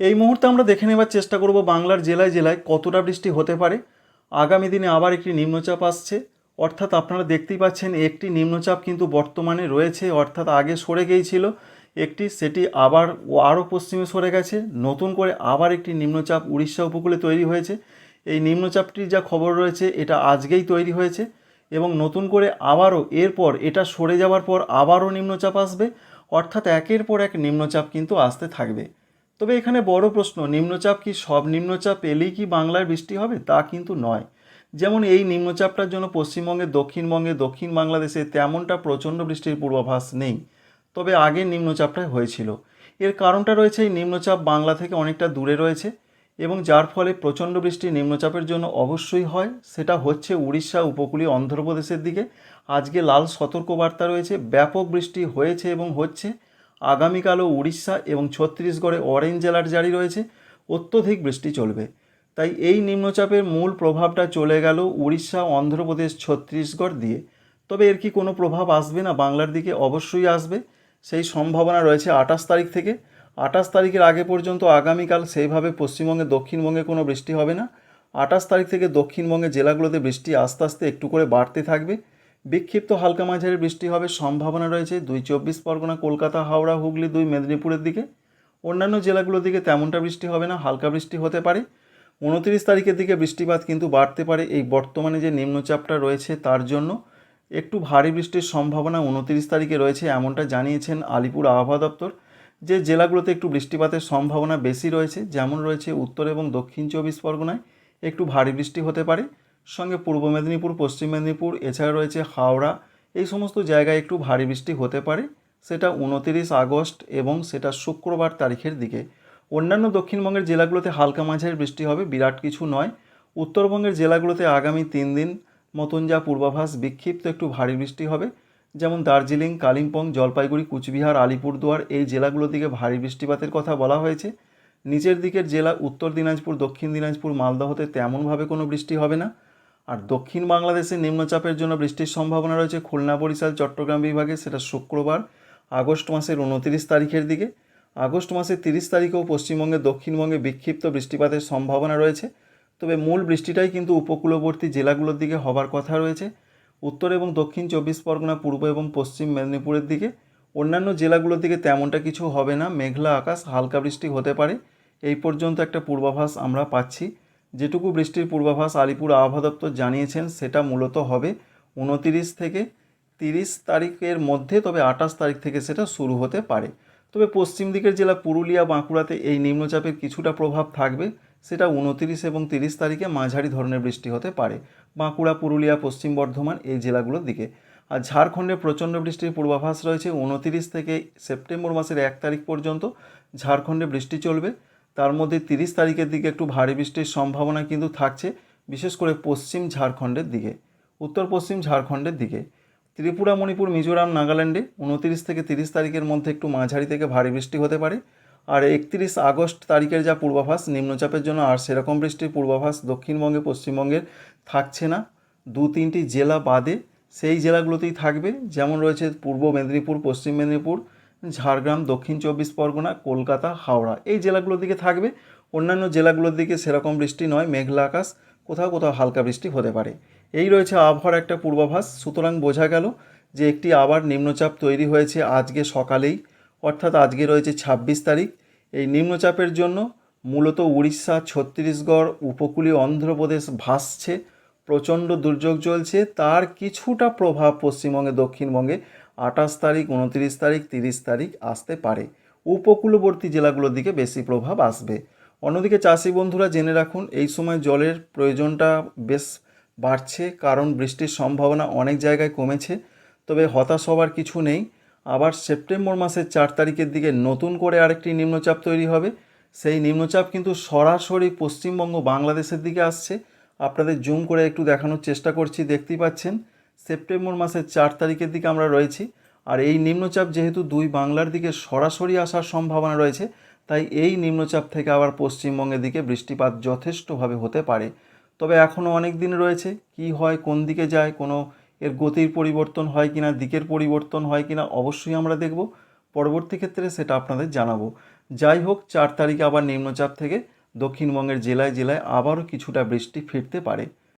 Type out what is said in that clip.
এই মুহূর্তে আমরা দেখে নেবার চেষ্টা করব বাংলার জেলায় জেলায় কতটা বৃষ্টি হতে পারে। আগামী দিনে আবার একটি নিম্নচাপ আসছে। অর্থাৎ আপনারা দেখতেই পাচ্ছেন একটি নিম্নচাপ কিন্তু বর্তমানে রয়েছে, অর্থাৎ আগে সরে গিয়েছিল। একটি সেটি আবার আরও পশ্চিমে সরে গেছে। নতুন করে আবার একটি নিম্নচাপ উড়িষ্যা উপকূলে তৈরি হয়েছে। এই নিম্নচাপটির যা খবর রয়েছে, এটা আজকেই তৈরি হয়েছে এবং নতুন করে আবারও এরপর এটা সরে যাওয়ার পর আবারও নিম্নচাপ আসবে। অর্থাৎ একের পর এক নিম্নচাপ কিন্তু আসতে থাকবে। তবে এখানে বড় প্রশ্ন, নিম্নচাপ কি সব নিম্নচাপ এলেই কি বাংলার বৃষ্টি হবে? তা কিন্তু নয়। যেমন এই নিম্নচাপটার জন্য পশ্চিমবঙ্গে, দক্ষিণবঙ্গে, দক্ষিণ বাংলাদেশে তেমনটা প্রচণ্ড বৃষ্টির পূর্বাভাস নেই। তবে আগের নিম্নচাপটাই হয়েছিল। এর কারণটা রয়েছে এই নিম্নচাপ বাংলা থেকে অনেকটা দূরে রয়েছে এবং যার ফলে প্রচণ্ড বৃষ্টি নিম্নচাপের জন্য অবশ্যই হয়। সেটা হচ্ছে উড়িষ্যা উপকূলীয় অন্ধ্রপ্রদেশের দিকে। আজকে লাল সতর্কবার্তা রয়েছে। ব্যাপক বৃষ্টি হয়েছে এবং হচ্ছে। আগামীকালও উড়িষ্যা এবং ছত্তিশগড়ে অরেঞ্জ অ্যালার্ট জারি রয়েছে। অত্যধিক বৃষ্টি চলবে। তাই এই নিম্নচাপের মূল প্রভাবটা চলে গেল উড়িষ্যা, অন্ধ্রপ্রদেশ, ছত্তিশগড় দিয়ে। তবে এর কি কোনো প্রভাব আসবে না? বাংলার দিকে অবশ্যই আসবে। সেই সম্ভাবনা রয়েছে আঠাশ তারিখ থেকে। আঠাশ তারিখের আগে পর্যন্ত আগামীকাল সেইভাবে পশ্চিমবঙ্গে, দক্ষিণবঙ্গে কোনো বৃষ্টি হবে না। আঠাশ তারিখ থেকে দক্ষিণবঙ্গের জেলাগুলোতে বৃষ্টি আস্তে আস্তে একটু করে বাড়তে থাকবে। বিক্ষিপ্ত হালকা মাঝারি বৃষ্টি হবে সম্ভাবনা রয়েছে। দুই চব্বিশ পরগনা, কলকাতা, হাওড়া, হুগলি দুই মেদিনীপুরের দিকে। অন্যান্য জেলাগুলোর দিকে তেমনটা বৃষ্টি হবে না, হালকা বৃষ্টি হতে পারে। উনত্রিশ তারিখের দিকে বৃষ্টিপাত কিন্তু বাড়তে পারে। এই বর্তমানে যে নিম্নচাপটা রয়েছে তার জন্য একটু ভারী বৃষ্টির সম্ভাবনা উনত্রিশ তারিখে রয়েছে এমনটা জানিয়েছেন আলিপুর আবহাওয়া দপ্তর। যে জেলাগুলোতে একটু বৃষ্টিপাতের সম্ভাবনা বেশি রয়েছে, যেমন রয়েছে উত্তর এবং দক্ষিণ চব্বিশ পরগনায় একটু ভারী বৃষ্টি হতে পারে। সঙ্গে পূর্ব মেদিনীপুর, পশ্চিম মেদিনীপুর, এছাড়া রয়েছে হাওড়া। এই সমস্ত জায়গায় একটু ভারী বৃষ্টি হতে পারে। সেটা উনতিরিশ আগস্ট এবং সেটা শুক্রবার তারিখের দিকে। অন্যান্য দক্ষিণবঙ্গের জেলাগুলোতে হালকা মাঝারি বৃষ্টি হবে, বিরাট কিছু নয়। উত্তরবঙ্গের জেলাগুলোতে আগামী তিন দিন মতন যা পূর্বাভাস বিক্ষিপ্ত একটু ভারী বৃষ্টি হবে। যেমন দার্জিলিং, কালিম্পং, জলপাইগুড়ি, কুচবিহার, আলিপুরদুয়ার, এই জেলাগুলোর দিকে ভারী বৃষ্টিপাতের কথা বলা হয়েছে। নিচের দিকের জেলা উত্তর দিনাজপুর, দক্ষিণ দিনাজপুর, মালদহতে তেমনভাবে কোনো বৃষ্টি হবে না। আর দক্ষিণ বাংলাদেশে নিম্নচাপের জন্য বৃষ্টির সম্ভাবনা রয়েছে খুলনা, বরিশাল, চট্টগ্রাম বিভাগে, সেটা শুক্রবার, আগস্ট মাসের উনতিরিশ তারিখের দিকে। আগস্ট মাসের তিরিশ তারিখেও পশ্চিমবঙ্গে দক্ষিণবঙ্গে বিক্ষিপ্ত বৃষ্টিপাতের সম্ভাবনা রয়েছে। তবে মূল বৃষ্টিটাই কিন্তু উপকূলবর্তী জেলাগুলোর দিকে হবার কথা রয়েছে। উত্তর এবং দক্ষিণ চব্বিশ পরগনা, পূর্ব এবং পশ্চিম মেদিনীপুরের দিকে। অন্যান্য জেলাগুলোর দিকে তেমনটা কিছু হবে না। মেঘলা আকাশ, হালকা বৃষ্টি হতে পারে। এই পর্যন্ত একটা পূর্বাভাস আমরা পাচ্ছি। যেটুকু বৃষ্টির পূর্বাভাস আলিপুর আবহাওয়া দপ্তর জানিয়েছেন, সেটা মূলত হবে উনতিরিশ থেকে তিরিশ তারিখের মধ্যে, তবে আঠাশ তারিখ থেকে সেটা শুরু হতে পারে। তবে পশ্চিম দিকের জেলা পুরুলিয়া, বাঁকুড়াতে এই নিম্নচাপের কিছুটা প্রভাব থাকবে। সেটা উনতিরিশ এবং তিরিশ তারিখে মাঝারি ধরনের বৃষ্টি হতে পারে। বাঁকুড়া, পুরুলিয়া, পশ্চিম বর্ধমান এই জেলাগুলোর দিকে। আর ঝাড়খণ্ডে প্রচণ্ড বৃষ্টির পূর্বাভাস রয়েছে, উনতিরিশ থেকে সেপ্টেম্বর মাসের এক তারিখ পর্যন্ত ঝাড়খণ্ডে বৃষ্টি চলবে। তার মধ্যে তিরিশ তারিখের দিকে একটু ভারী বৃষ্টির সম্ভাবনা কিন্তু থাকছে, বিশেষ করে পশ্চিম ঝাড়খণ্ডের দিকে। উত্তর পশ্চিম ঝাড়খণ্ডের দিকে। ত্রিপুরা, মণিপুর, মিজোরাম, নাগাল্যান্ডে উনতিরিশ থেকে তিরিশ তারিখের মধ্যে একটু মাঝারি থেকে ভারী বৃষ্টি হতে পারে। আর একত্রিশ আগস্ট তারিখের যা পূর্বাভাস, নিম্নচাপের জন্য আর সেরকম বৃষ্টির পূর্বাভাস দক্ষিণবঙ্গে, পশ্চিমবঙ্গের থাকছে না। দু তিনটি জেলা বাদে সেই জেলাগুলোতেই থাকবে। যেমন রয়েছে পূর্ব মেদিনীপুর, পশ্চিম মেদিনীপুর ঝাড়গ্রাম, দক্ষিণ চব্বিশ পরগনা, কলকাতা, হাওড়া। এই জেলাগুলোর দিকে থাকবে। অন্যান্য জেলাগুলোর দিকে সেরকম বৃষ্টি নয়, মেঘলা আকাশ, কোথাও কোথাও হালকা বৃষ্টি হতে পারে। এই রয়েছে আবহাওয়ার একটা পূর্বাভাস। সুতরাং বোঝা গেল যে একটি আবার নিম্নচাপ তৈরি হয়েছে আজকে সকালেই, অর্থাৎ আজকে রয়েছে ছাব্বিশ তারিখ। এই নিম্নচাপের জন্য মূলত উড়িষ্যা, ছত্তিশগড়, উপকূলীয় অন্ধ্রপ্রদেশ ভাসছে। প্রচণ্ড দুর্যোগ চলছে, তার কিছুটা প্রভাব পশ্চিমবঙ্গে দক্ষিণবঙ্গে আঠাশ তারিখ, উনত্রিশ তারিখ, তিরিশ তারিখ আসতে পারে। উপকূলবর্তী জেলাগুলোর দিকে বেশি প্রভাব আসবে। অন্যদিকে চাষি বন্ধুরা জেনে রাখুন, এই সময় জলের প্রয়োজনটা বেশ বাড়ছে, কারণ বৃষ্টির সম্ভাবনা অনেক জায়গায় কমেছে, তবে হতাশ হওয়ার কিছু নেই। আবার সেপ্টেম্বর মাসের চার তারিখের দিকে নতুন করে আরেকটি নিম্নচাপ তৈরি হবে। সেই নিম্নচাপ কিন্তু সরাসরি পশ্চিমবঙ্গ বাংলাদেশের দিকে আসছে। আপনাদের জুম করে একটু দেখানোর চেষ্টা করছি, দেখতেই পাচ্ছেন। সেপ্টেম্বর মাসের চার তারিখের দিকে আমরা রয়েছি। আর এই নিম্নচাপ যেহেতু দুই বাংলার দিকে সরাসরি আসার সম্ভাবনা রয়েছে, তাই এই নিম্নচাপ থেকে আবার পশ্চিমবঙ্গের দিকে বৃষ্টিপাত যথেষ্টভাবে হতে পারে। তবে এখনও অনেক দিন রয়েছে, কি হয়, কোন দিকে যায়, কোনো এর গতির পরিবর্তন হয় কিনা, দিকের পরিবর্তন হয় কিনা, অবশ্যই আমরা দেখব। পরবর্তী ক্ষেত্রে সেটা আপনাদের জানাব। যাই হোক, চার তারিখে আবার নিম্নচাপ থেকে দক্ষিণবঙ্গের জেলায় জেলায় আবারও কিছুটা বৃষ্টি ফিরতে পারে।